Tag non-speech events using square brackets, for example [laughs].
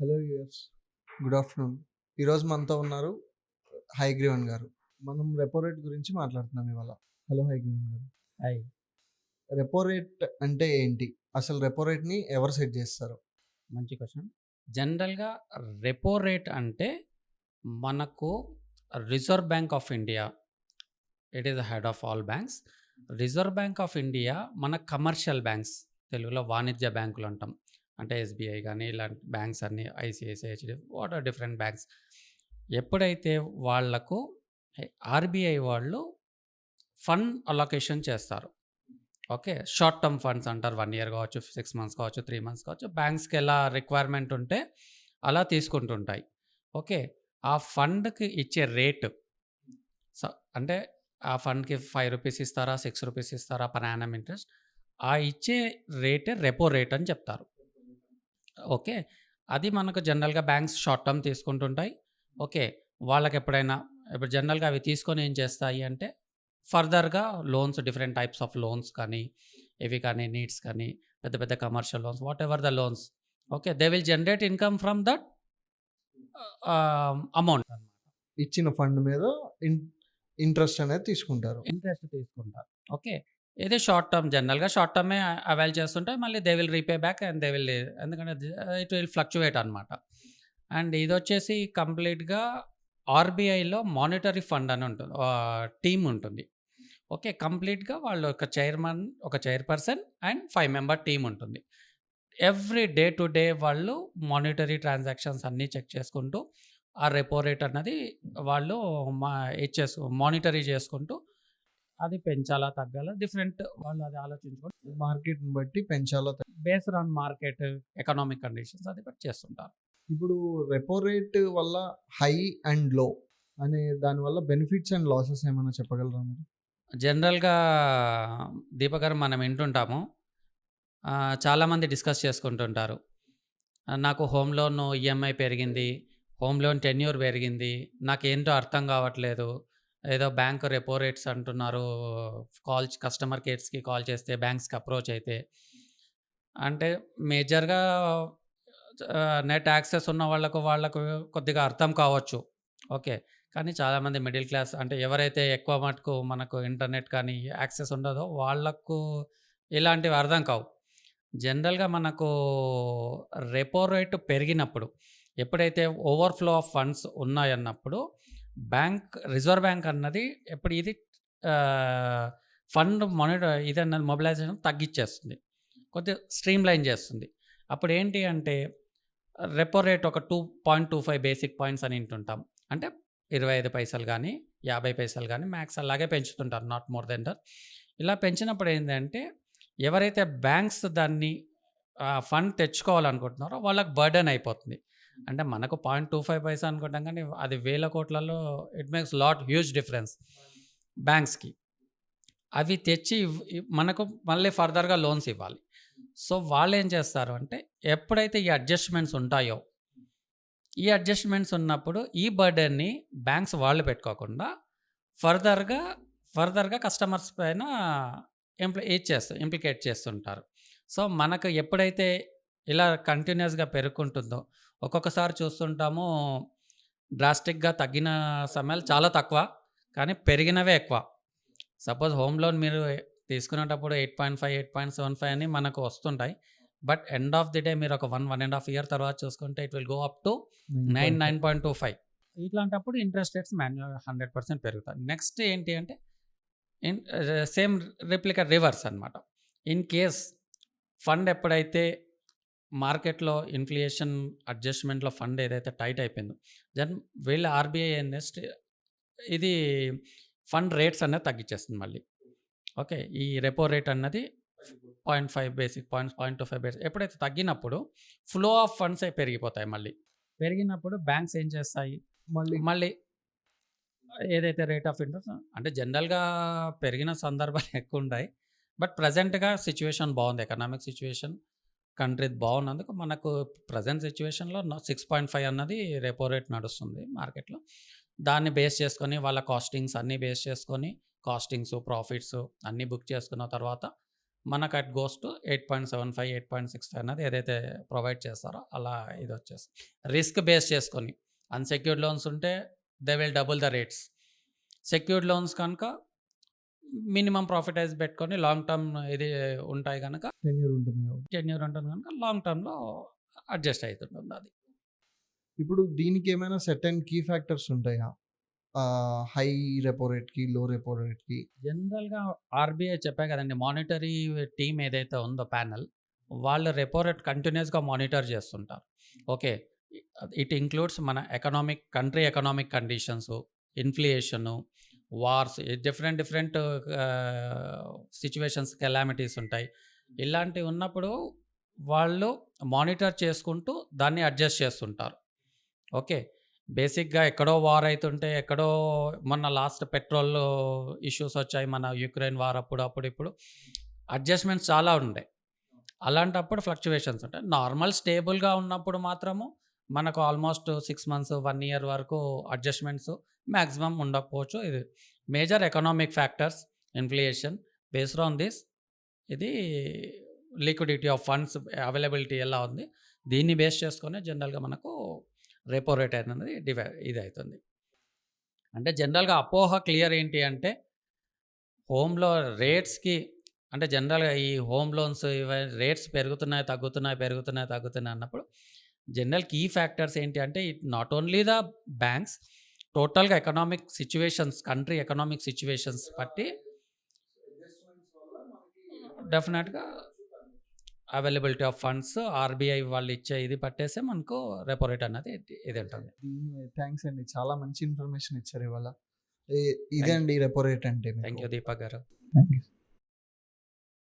Hello US good afternoon. ఈరోజు మనతో ఉన్నారు హైగ్రీవన్ గారు. మనం రెపో రేట్ గురించి మాట్లాడుతున్నాం ఇవాళ. హలో హైగ్రీవన్ గారు. హాయ్. రెపో రేట్ అంటే ఏంటి? అసలు రెపో రేట్ని ఎవరు సెట్ చేస్తారు? మంచి క్వశ్చన్. జనరల్గా రెపో రేట్ అంటే మనకు Reserve Bank of India it is the head of all banks. Reserve Bank of India మన కమర్షియల్ బ్యాంక్స్ తెలుగులో వాణిజ్య బ్యాంకులు అంటాం. అంటే ఎస్బీఐ కానీ ఇలాంటి బ్యాంక్స్ అన్ని ICICI HD what are different banks. ఎప్పుడైతే వాళ్ళకు ఆర్బీఐ వాళ్ళు ఫండ్ అలొకేషన్ చేస్తారు. ఓకే? షార్ట్ టర్మ్ ఫండ్స్ అంటారు. వన్ ఇయర్ కావచ్చు సిక్స్ మంత్స్ కావచ్చు త్రీ మంత్స్ కావచ్చు బ్యాంక్స్కి ఎలా రిక్వైర్మెంట్ ఉంటే అలా తీసుకుంటుంటాయి. ఓకే? ఆ ఫండ్కి ఇచ్చే రేటు. సో అంటే ఆ ఫండ్కి ఫైవ్ రూపీస్ ఇస్తారా సిక్స్ రూపీస్ ఇస్తారా పర్ యానం ఇంట్రెస్ట్. ఆ ఇచ్చే రేటే రెపో రేట్ అని చెప్తారు. ఓకే. అది మనకు జనరల్గా బ్యాంక్స్ షార్ట్ టర్మ్ తీసుకుంటుంటాయి. ఓకే. వాళ్ళకి ఎప్పుడైనా ఇప్పుడు జనరల్గా అవి తీసుకొని ఏం చేస్తాయి అంటే ఫర్దర్గా loans different types of loans కానీ ఇవి కానీ నీడ్స్ కానీ పెద్ద పెద్ద commercial loans whatever the loans. Okay. They will generate income from that amount. అనమాట ఇచ్చిన ఫండ్ మీద ఇంట్రెస్ట్ అనేది తీసుకుంటారు. ఇంట్రెస్ట్ తీసుకుంటారు. ఓకే. ఇది షార్ట్ టర్మ్ జనరల్గా షార్ట్ టర్మే అవైల్ చేస్తుంటే మళ్ళీ they will repay back and they will ఎందుకంటే ఇట్ విల్ ఫ్లక్చువేట్ అనమాట అండ్ ఇది వచ్చేసి కంప్లీట్గా ఆర్బీఐలో మానిటరీ ఫండ్ అని ఉంటుంది. టీమ్ ఉంటుంది. ఓకే కంప్లీట్గా వాళ్ళు ఒక చైర్మన్ ఒక chairperson and five member team ఉంటుంది. ఎవ్రీ డే టు డే వాళ్ళు మానిటరీ ట్రాన్సాక్షన్స్ అన్నీ చెక్ చేసుకుంటూ ఆ రెపో రేట్ అన్నది వాళ్ళు మా ఇచ్చేసు మానిటరీ చేసుకుంటూ అది పెంచాలా తగ్గాలా? డిఫరెంట్ వాళ్ళు అది ఆలోచించుకొని మార్కెట్ని బట్టి పెంచాలో. Based on market economic conditions అది బట్టి చేస్తుంటారు. ఇప్పుడు రెపో రేట్ వల్ల హై అండ్లో అనే దానివల్ల బెనిఫిట్స్ అండ్ లాసెస్ ఏమైనా చెప్పగలరా మీరు? జనరల్గా దీపకర్ మనం వింటుంటాము. చాలామంది డిస్కస్ చేసుకుంటుంటారు. నాకు హోమ్ లోన్ ఈఎంఐ పెరిగింది హోమ్ లోన్ టెన్యూర్ పెరిగింది నాకు ఏంటో అర్థం కావట్లేదు ఏదో బ్యాంక్ రెపో రేట్స్ అంటున్నారు. కాల్ కస్టమర్ కేర్స్కి కాల్ చేస్తే బ్యాంక్స్కి అప్రోచ్ అయితే. అంటే మేజర్గా నెట్ యాక్సెస్ ఉన్న వాళ్ళకు వాళ్ళకు కొద్దిగా అర్థం కావచ్చు. ఓకే. కానీ చాలామంది మిడిల్ క్లాస్ అంటే ఎవరైతే ఎక్కువ మటుకు మనకు ఇంటర్నెట్ కానీ యాక్సెస్ ఉండదో వాళ్ళకు ఇలాంటివి అర్థం కావు. జనరల్గా మనకు రెపో రేటు పెరిగినప్పుడు ఎప్పుడైతే ఓవర్ఫ్లో ఆఫ్ ఫండ్స్ ఉన్నాయన్నప్పుడు బ్యాంక్ రిజర్వ్ బ్యాంక్ అన్నది ఎప్పుడు ఇది ఫండ్ మానిటర్ ఇది అన్నది మొబిలైజేషన్ తగ్గించేస్తుంది కొద్దిగా స్ట్రీమ్ లైన్ చేస్తుంది. అప్పుడు ఏంటి అంటే రెపో రేట్ ఒక two point two five basic points అని వింటుంటాం. అంటే ఇరవై ఐదు పైసలు కానీ యాభై పైసలు కానీ మ్యాక్స్ అలాగే పెంచుతుంటారు నాట్ మోర్ దెన్ దట్. ఇలా పెంచినప్పుడు ఏంటంటే ఎవరైతే బ్యాంక్స్ దాన్ని ఫండ్ తెచ్చుకోవాలనుకుంటున్నారో వాళ్ళకి బర్డెన్ అయిపోతుంది. అంటే మనకు పాయింట్ టూ ఫైవ్ పైసా అనుకుంటాం కానీ అది వేల కోట్లలో it makes lot huge difference బ్యాంక్స్కి. అవి తెచ్చి మనకు మళ్ళీ ఫర్దర్గా లోన్స్ ఇవ్వాలి. సో వాళ్ళు ఏం చేస్తారు అంటే ఎప్పుడైతే ఈ అడ్జస్ట్మెంట్స్ ఉంటాయో ఈ అడ్జస్ట్మెంట్స్ ఉన్నప్పుడు ఈ బర్డెన్ని బ్యాంక్స్ వాళ్ళు పెట్టుకోకుండా ఫర్దర్గా ఫర్దర్గా కస్టమర్స్ పైన ఇంప్లి ఇది చేస్తూ ఇంప్లికేట్ చేస్తుంటారు. సో మనకు ఎప్పుడైతే ఇలా కంటిన్యూస్గా పెరుగుకుంటుందో ఒక్కొక్కసారి చూస్తుంటాము డ్రాస్టిక్గా తగ్గిన సమయాలు చాలా తక్కువ కానీ పెరిగినవే ఎక్కువ. సపోజ్ హోమ్ లోన్ మీరు తీసుకునేటప్పుడు eight point five eight point seven five అని మనకు వస్తుంటాయి. But end of the day మీరు ఒక one one and half year తర్వాత చూసుకుంటే it will go up to nine nine point two five. ఇట్లాంటప్పుడు interest rates manual hundred percent పెరుగుతాయి. Next ఏంటి అంటే ఇన్ సేమ్ రిప్లికా రివర్స్ అనమాట ఇన్ కేస్ ఫండ్ ఎప్పుడైతే మార్కెట్లో ఇన్ఫ్లేషన్ అడ్జస్ట్మెంట్లో ఫండ్ ఏదైతే టైట్ అయిపోయిందో దెన్ వీళ్ళ ఆర్బీఐ నెక్స్ట్ ఇది ఫండ్ రేట్స్ అనేది తగ్గించేస్తుంది మళ్ళీ. ఓకే ఈ రెపో రేట్ అన్నది point five basic point point two five basic ఎప్పుడైతే తగ్గినప్పుడు ఫ్లో ఆఫ్ ఫండ్స్ పెరిగిపోతాయి మళ్ళీ. పెరిగినప్పుడు బ్యాంక్స్ ఏం చేస్తాయి? మళ్ళీ మళ్ళీ ఏదైతే రేట్ ఆఫ్ ఇంట్రెస్ట్ అంటే జనరల్గా పెరిగిన సందర్భాలు [laughs] ఎక్కువ ఉన్నాయి బట్ ప్రజెంట్గా సిచ్యువేషన్ బాగుంది. ఎకనామిక్ సిచ్యువేషన్ కంట్రీ బాగున్నందుకు మనకు ప్రజెంట్ సిచ్యువేషన్లో సిక్స్ పాయింట్ ఫైవ్ అన్నది రెపో రేట్ నడుస్తుంది మార్కెట్లో. దాన్ని బేస్ చేసుకొని వాళ్ళ కాస్టింగ్స్ అన్నీ బేస్ చేసుకొని కాస్టింగ్స్ ప్రాఫిట్స్ అన్నీ బుక్ చేసుకున్న తర్వాత మనకు it goes to eight point seven five eight point six five అనేది ఏదైతే ప్రొవైడ్ చేస్తారో అలా ఇది వచ్చేసి రిస్క్ బేస్ చేసుకొని అన్సెక్యూర్డ్ లోన్స్ ఉంటే they will double the rates. Secured loans కనుక మినిమం ప్రాఫిటైజ్ పెట్టుకొని లాంగ్ టర్మ్ ఇది ఉంటాయి కనుక టెన్యూర్ ఉంటుంది కాబట్టి. టెన్యూర్ ఉంటుంది కనుక లాంగ్ టర్మ్లో అడ్జస్ట్ అవుతుంటుంది అది. ఇప్పుడు దీనికి ఏమైనా సెట్ అండ్ కీ ఫ్యాక్టర్స్ ఉంటాయా? హై రెపో రేట్కి లో రెపో రేట్కి? జనరల్గా ఆర్బీఐ చెప్పా కదండి మానిటరీ టీమ్ ఏదైతే ఉందో ప్యానల్ వాళ్ళు రెపో రేట్ కంటిన్యూస్గా మానిటర్ చేస్తుంటారు. ఓకే ఇట్ ఇంక్లూడ్స్ మన economic country economic conditions inflation wars different different situations calamities ఉంటాయి. ఇలాంటివి ఉన్నప్పుడు వాళ్ళు మానిటర్ చేసుకుంటూ దాన్ని అడ్జస్ట్ చేస్తుంటారు. ఓకే. బేసిక్గా ఎక్కడో వార్ అవుతుంటే ఎక్కడో మొన్న లాస్ట్ పెట్రోల్ ఇష్యూస్ వచ్చాయి మన యుక్రెయిన్ వార్ అప్పుడు అప్పుడు ఇప్పుడు అడ్జస్ట్మెంట్స్ చాలా ఉండే. అలాంటప్పుడు ఫ్లక్చువేషన్స్ ఉంటాయి. నార్మల్ స్టేబుల్గా ఉన్నప్పుడు మాత్రము మనకు almost six months one year వరకు అడ్జస్ట్మెంట్స్ మ్యాక్సిమం ఉండకపోవచ్చు. ఇది major economic factors inflation based on this. ఇది లిక్విడిటీ ఆఫ్ ఫండ్స్ అవైలబిలిటీ ఎలా ఉంది దీన్ని బేస్ చేసుకొని జనరల్గా మనకు రెపో రేట్ అనేది డివై ఇది అవుతుంది అంటే జనరల్గా అపోహ క్లియర్ ఏంటి అంటే హోమ్లో రేట్స్కి అంటే జనరల్గా ఈ హోమ్ లోన్స్ ఇవన్నీ రేట్స్ పెరుగుతున్నాయి తగ్గుతున్నాయి పెరుగుతున్నాయి తగ్గుతున్నాయి అన్నప్పుడు జనరల్ కీ ఫ్యాక్టర్స్ ఏంటి అంటే it not only the banks టోటల్గా economic situations country economic situations బట్టి డెఫినెట్గా అవైలబిలిటీ ఆఫ్ ఫండ్స్ ఆర్బీఐ వాళ్ళు ఇచ్చే ఇది పట్టేస్తే మనకు రెపో రేట్ అనేది ఇది ఉంటుంది. థ్యాంక్స్ అండి. చాలా మంచి ఇన్ఫర్మేషన్ ఇచ్చారు ఇవాళ. ఇదే అండి రెపో రేట్ అంటే థ్యాంక్ యూ దీపక్ గారు. Thank you.